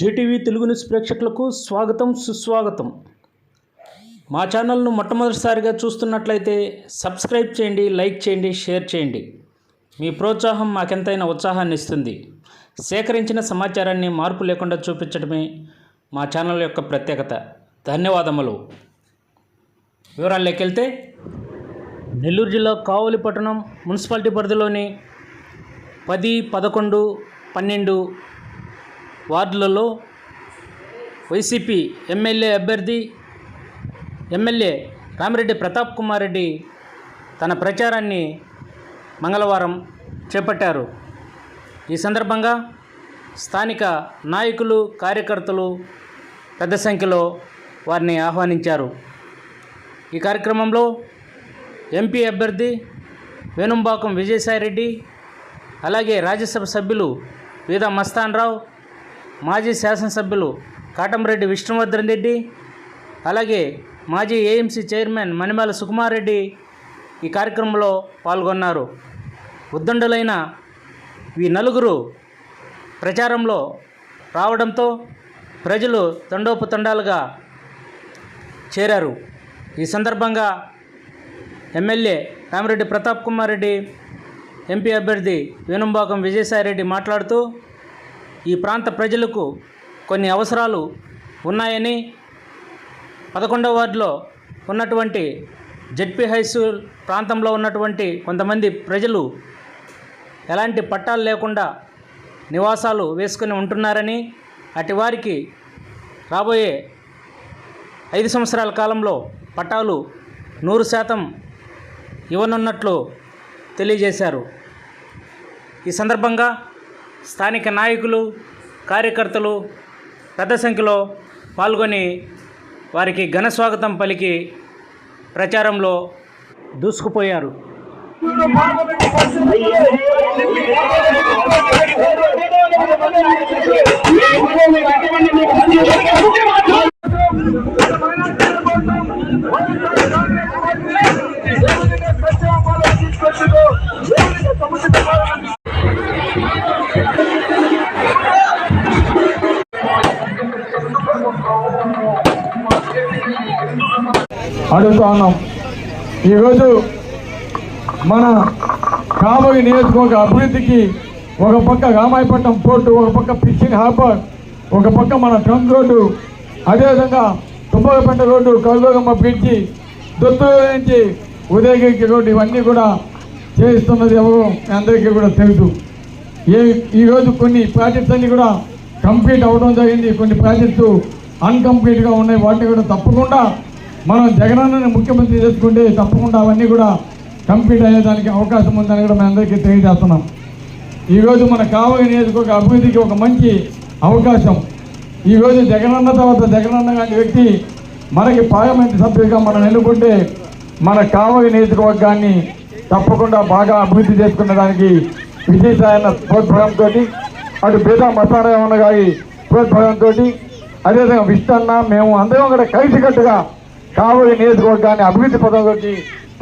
JTV Telugu news ప్రేక్షకులకు స్వాగతం సుస్వాగతం. మా ఛానల్ను మొట్టమొదటిసారిగా చూస్తున్నట్లయితే సబ్స్క్రైబ్ చేయండి లైక్ చేయండి షేర్ చేయండి. మీ ప్రోత్సాహం మాకెంతైనా ఉత్సాహాన్ని ఇస్తుంది. సేకరించిన సమాచారాన్ని మార్పు లేకుండా చూపించడమే మా ఛానల్ యొక్క ప్రత్యేకత. ధన్యవాదములు. వివరాల్లోకి వెళ్తే నెల్లూరు జిల్లా కావలి పట్టణం మున్సిపాలిటీ పరిధిలోని పది పదకొండు పన్నెండు వార్డులలో వైసీపీ ఎమ్మెల్యే అభ్యర్థి ఎమ్మెల్యే రామిరెడ్డి ప్రతాప్ కుమార్ రెడ్డి తన ప్రచారాన్ని మంగళవారం చేపట్టారు. ఈ సందర్భంగా స్థానిక నాయకులు కార్యకర్తలు పెద్ద సంఖ్యలో వారిని ఆహ్వానించారు. ఈ కార్యక్రమంలో ఎంపీ అభ్యర్థి వేణుంబాకం విజయసాయిరెడ్డి అలాగే రాజ్యసభ సభ్యులు వీద మస్తాన్ రావు మాజీ శాసనసభ్యులు కాటంరెడ్డి విష్ణువర్ధన్ రెడ్డి అలాగే మాజీ ఏఎంసీ చైర్మన్ మణిమాల సుకుమార్ రెడ్డి ఈ కార్యక్రమంలో పాల్గొన్నారు. ఉద్దండులైన ఈ నలుగురు ప్రచారంలో రావడంతో ప్రజలు తండోపతండాలుగా చేరారు. ఈ సందర్భంగా ఎమ్మెల్యే రామిరెడ్డి ప్రతాప్ కుమార్ రెడ్డి ఎంపీ అభ్యర్థి వేణుంబాకం విజయసాయిరెడ్డి మాట్లాడుతూ ఈ ప్రాంత ప్రజలకు కొన్ని అవసరాలు ఉన్నాయని పదకొండవ వార్డులో ఉన్నటువంటి జడ్పీ హై స్కూల్ ప్రాంతంలో ఉన్నటువంటి కొంతమంది ప్రజలు ఎలాంటి పట్టాలు లేకుండా నివాసాలు వేసుకొని ఉంటున్నారని అటు వారికి రాబోయే ఐదు సంవత్సరాల కాలంలో పట్టాలు నూరు శాతం ఇవ్వనున్నట్లు తెలియజేశారు. ఈ సందర్భంగా స్థానిక నాయకులు కార్యకర్తలు పెద్ద సంఖ్యలో పాల్గొని వారికి ఘన స్వాగతం పలికి ప్రచారంలో దూసుకుపోయారు. అడుగుతా ఉన్నాం. ఈరోజు మన కాబోయే నియోజకవర్గ అభివృద్ధికి ఒక పక్క రామాయపట్నం పోర్టు ఒక పక్క ఫిషింగ్ హార్బర్ ఒక పక్క మన ట్రంక్ రోడ్డు అదేవిధంగా తుమ్మగపేట రోడ్డు కల్లోగమ్మ బ్రిడ్జి దొత్తూరు నుంచి ఉదయగిరికి రోడ్డు ఇవన్నీ కూడా చేయిస్తున్నది ఎవరు అందరికీ కూడా తెలుసు. ఏ ఈరోజు కొన్ని ప్రాజెక్ట్స్ అన్ని కూడా కంప్లీట్ అవ్వడం జరిగింది. కొన్ని ప్రాజెక్టు అన్కంప్లీట్గా ఉన్నాయి. వాటిని కూడా తప్పకుండా మనం జగనన్నని ముఖ్యమంత్రి చేసుకుంటే తప్పకుండా అవన్నీ కూడా కంప్లీట్ అయ్యేదానికి అవకాశం ఉందని కూడా మేము అందరికీ తెలియజేస్తున్నాం. ఈరోజు మన కావలి నియోజకవర్గ అభివృద్ధికి ఒక మంచి అవకాశం. ఈరోజు జగనన్న తర్వాత జగనన్న లాంటి వ్యక్తి మనకి పార్లమెంట్ సభ్యుడిగా మనం ఎన్నుకుంటే మన కావలి నియోజకవర్గాన్ని తప్పకుండా బాగా అభివృద్ధి చేసుకునే దానికి విజయసాయన ప్రోత్సాహంతో అటు బేదా మసారాయణ గారి ప్రోత్సాహంతో అదేవిధంగా విష్ణన్న మేము అందరం కూడా కలిసికట్టుగా కాబోయే నియోజకవర్గాన్ని అభివృద్ధి పదంలోకి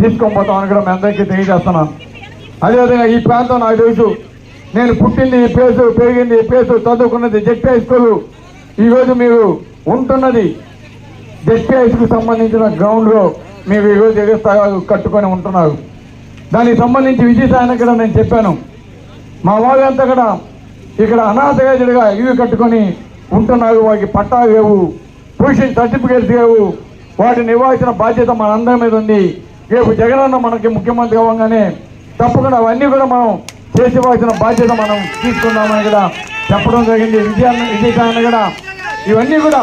తీసుకొని పోతామని కూడా మేము అందరికీ తెలియజేస్తున్నాను. అదేవిధంగా ఈ ప్రాంతం నాకు తెలుసు నేను పుట్టింది పేసు ప్లేసు పెరిగింది పేసు చదువుకున్నది జెడ్పీ హై స్కూల్. ఈరోజు మీరు ఉంటున్నది జెడ్పీ హై స్కూల్ సంబంధించిన గ్రౌండ్లో మీరు ఈరోజు స్థాయి కట్టుకొని ఉంటున్నారు. దానికి సంబంధించి విజయసాయన కూడా నేను చెప్పాను. మా వాళ్ళంతా కూడా ఇక్కడ అనాథగా ఇవి కట్టుకొని ఉంటున్నారు వాటికి పట్టాలు లేవు పొజిషన్ సర్టిఫికేట్స్ లేవు వాటిని ఇవ్వాల్సిన బాధ్యత మన అందరి మీద ఉంది రేపు జగనన్న మనకి ముఖ్యమంత్రి అవ్వగానే తప్పకుండా అవన్నీ కూడా మనం చేసి బాధ్యత మనం తీసుకుందామని కూడా చెప్పడం జరిగింది. విజయాన్ని విజయసాయన కూడా ఇవన్నీ కూడా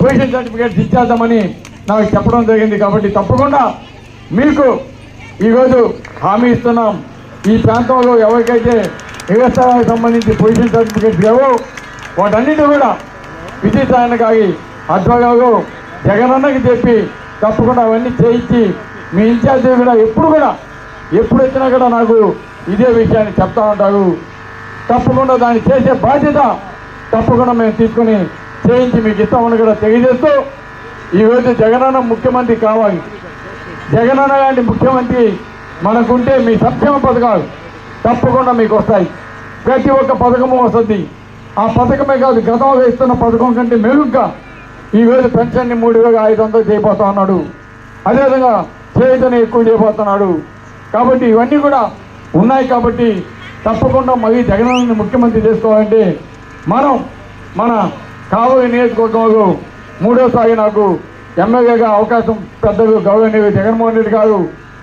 పొజిషన్ సర్టిఫికేట్స్ ఇచ్చేద్దామని నాకు చెప్పడం జరిగింది కాబట్టి తప్పకుండా మీకు ఈరోజు హామీ ఇస్తున్నాం. ఈ ప్రాంతంలో ఎవరికైతే వ్యవసాయానికి సంబంధించి పొజిషన్ సర్టిఫికేట్స్ లేవో వాటన్నిటి కూడా విజయసాయనకాగి అడ్వగాగు జగనన్నకి చెప్పి తప్పకుండా అవన్నీ చేయించి మీ ఇన్ఛార్జి కూడా ఎప్పుడు కూడా ఎప్పుడు వచ్చినా కూడా నాకు ఇదే విషయాన్ని చెప్తా ఉంటారు. తప్పకుండా దాన్ని చేసే బాధ్యత తప్పకుండా మేము తీసుకొని చేయించి మీకు ఇస్తామని కూడా తెలియజేస్తూ ఈరోజు జగనన్న ముఖ్యమంత్రి కావాలి. జగనన్న లాంటి ముఖ్యమంత్రి మనకుంటే మీ సంక్షేమ పథకాలు తప్పకుండా మీకు వస్తాయి. ప్రతి ఒక్క పథకము వస్తుంది. ఆ పథకమే కాదు గతంలో ఇస్తున్న పథకం కంటే మెరుగ్గా ఈ పెన్షన్ని మూడు వేల ఐదు వందలు చేయబోతా ఉన్నాడు. అదేవిధంగా చేతని ఎక్కువ చేయబోతున్నాడు. కాబట్టి ఇవన్నీ కూడా ఉన్నాయి కాబట్టి తప్పకుండా మళ్ళీ జగన్ ముఖ్యమంత్రి చేసుకోవాలంటే మనం మన కాబోయే నియోజకవర్గంలో మూడోసారి నాకు ఎమ్మెల్యేగా అవకాశం పెద్దలు గౌరవనీయులు జగన్మోహన్ రెడ్డి గారు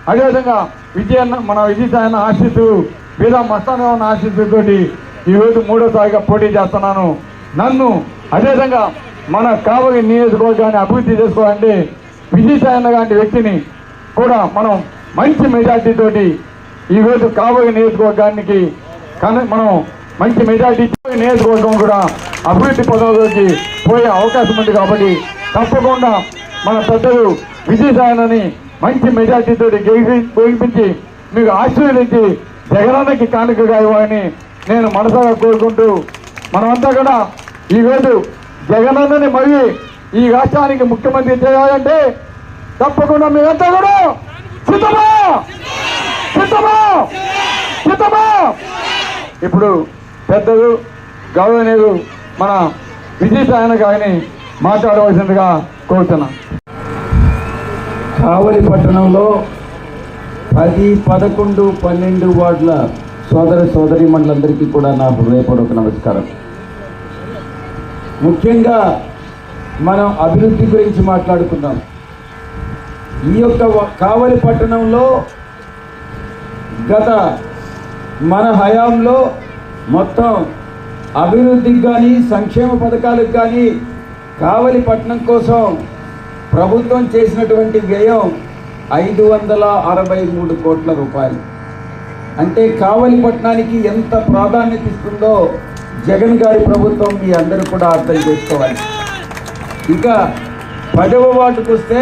అదేవిధంగా విజయన్న మన విజయసాయన్న ఆశీస్సు బీదా మస్తానన్న ఆశీస్సులతోటి ఈరోజు మూడోసారిగా పోటీ చేస్తున్నాను. నన్ను అదేవిధంగా మన కావలి నియోజకవర్గాన్ని అభివృద్ధి చేసుకోవాలంటే విజయసాయన్న లాంటి వ్యక్తిని కూడా మనం మంచి మెజార్టీతోటి ఈరోజు కావలి నియోజకవర్గానికి మనం మంచి మెజార్టీ నియోజకవర్గం కూడా అభివృద్ధి పదంలోకి పోయే అవకాశం ఉంది కాబట్టి తప్పకుండా మన పెద్దలు విజయసాయనని మంచి మెజార్టీతో గెలిపించి మీకు ఆశీర్వదించి జగనన్నకి కానుకగా ఇవ్వాలని నేను మనసారా కోరుకుంటూ మనమంతా కూడా ఈరోజు జగనన్నని మళ్ళీ ఈ రాష్ట్రానికి ముఖ్యమంత్రి చేయాలంటే తప్పకుండా మీరంతా కూడా సిద్ధమా? సిద్ధమా? సిద్ధమా? ఇప్పుడు పెద్దలు గౌరవనీయులు మన విజయసాయన గారిని మాట్లాడవలసిందిగా కోరుతున్నాం. కావలి పట్టణంలో పది పదకొండు పన్నెండు వార్డుల సోదర సోదరి మండలందరికీ కూడా నా హృదయపూర్వక నమస్కారం. ముఖ్యంగా మనం అభివృద్ధి గురించి మాట్లాడుకుందాం. ఈ యొక్క కావలి పట్టణంలో గత మన హయాంలో మొత్తం అభివృద్ధికి కానీ సంక్షేమ పథకాలకు కానీ కావలి పట్టణం కోసం ప్రభుత్వం చేసినటువంటి వ్యయం ఐదు వందల అరవై మూడు కోట్ల రూపాయలు. అంటే కావలి పట్టణానికి ఎంత ప్రాధాన్యత ఇస్తుందో జగన్ గారి ప్రభుత్వం మీ అందరూ కూడా అర్థం చేసుకోవాలి. ఇంకా పదవ వార్డుకు వస్తే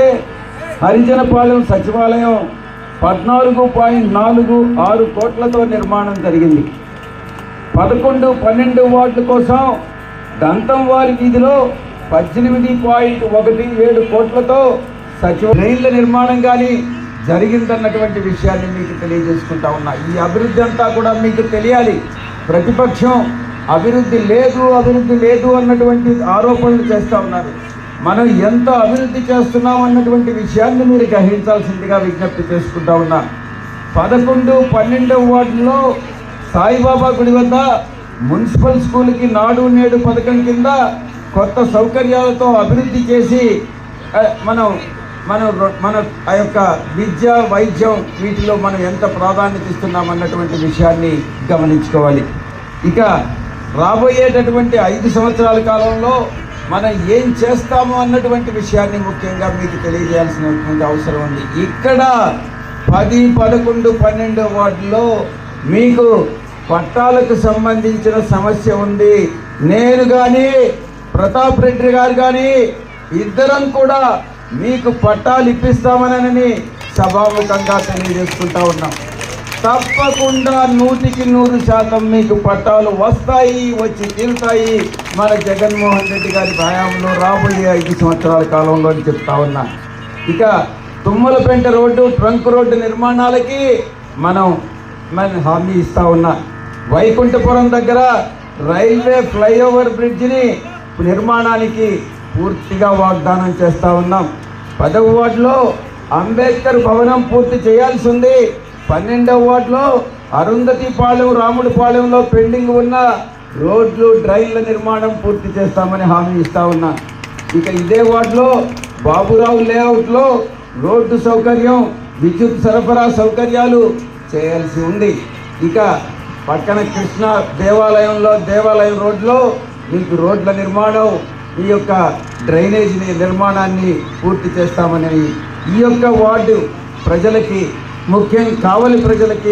హరిజనపాలెం సచివాలయం పద్నాలుగు పాయింట్ నాలుగు ఆరు కోట్లతో నిర్మాణం జరిగింది. పదకొండు పన్నెండు వార్డుల కోసం దంతంవారి వీధిలో పద్దెనిమిది పాయింట్ ఒకటి ఏడు కోట్లతో సచివ రైళ్ళ నిర్మాణం కానీ జరిగిందన్నటువంటి విషయాన్ని మీకు తెలియజేసుకుంటా ఉన్నా. ఈ అభివృద్ధి అంతా కూడా మీకు తెలియాలి. ప్రతిపక్షం అభివృద్ధి లేదు అభివృద్ధి లేదు అన్నటువంటి ఆరోపణలు చేస్తూ ఉన్నారు. మనం ఎంత అభివృద్ధి చేస్తున్నాం అన్నటువంటి విషయాన్ని మీరు గ్రహించాల్సిందిగా విజ్ఞప్తి చేసుకుంటా ఉన్నా. పదకొండు పన్నెండవ వార్డులో సాయిబాబా గుడి వద్ద మున్సిపల్ స్కూల్కి నాడు నేడు పథకం కింద కొత్త సౌకర్యాలతో అభివృద్ధి చేసి మనం మనం మన ఆ యొక్క విద్య వైద్యం వీటిలో మనం ఎంత ప్రాధాన్యత ఇస్తున్నాం అన్నటువంటి విషయాన్ని గమనించుకోవాలి. ఇక రాబోయేటటువంటి ఐదు సంవత్సరాల కాలంలో మనం ఏం చేస్తాము అన్నటువంటి విషయాన్ని ముఖ్యంగా మీకు తెలియజేయాల్సినటువంటి అవసరం ఉంది. ఇక్కడ పది పదకొండు పన్నెండు వార్డులో మీకు పట్టాలకు సంబంధించిన సమస్య ఉంది. నేను కానీ ప్రతాప్ రెడ్డి గారు కానీ ఇద్దరం కూడా మీకు పట్టాలు ఇప్పిస్తామనని సభాముఖంగా తెలియజేసుకుంటా ఉన్నాం. తప్పకుండా నూటికి నూరు శాతం మీకు పట్టాలు వస్తాయి వచ్చి తీరుతాయి. మన జగన్మోహన్ రెడ్డి గారి హయాంలో రాబోయే ఐదు సంవత్సరాల కాలంలో అని చెప్తా ఉన్నా. ఇక తుమ్మలపెంట రోడ్డు ట్రంక్ రోడ్డు నిర్మాణాలకి మనం మన హామీ ఇస్తా ఉన్నా. వైకుంఠపురం దగ్గర రైల్వే ఫ్లైఓవర్ బ్రిడ్జిని నిర్మాణానికి పూర్తిగా వాగ్దానం చేస్తూ ఉన్నాం. పదవ వార్డులో అంబేద్కర్ భవనం పూర్తి చేయాల్సి ఉంది. పన్నెండవ వార్డులో అరుంధతి పాలెం రాముడి పాలెంలో పెండింగ్ ఉన్న రోడ్లు డ్రైన్ల నిర్మాణం పూర్తి చేస్తామని హామీ ఇస్తా ఉన్నా. ఇక ఇదే వార్డులో బాబురావు లేఅవుట్లో రోడ్డు సౌకర్యం విద్యుత్ సరఫరా సౌకర్యాలు చేయాల్సి ఉంది. ఇక పక్కన కృష్ణ దేవాలయంలో దేవాలయం రోడ్లో మీకు రోడ్ల నిర్మాణం ఈ యొక్క డ్రైనేజీని నిర్మాణాన్ని పూర్తి చేస్తామని ఈ యొక్క వార్డు ప్రజలకి ముఖ్యం కావలి ప్రజలకి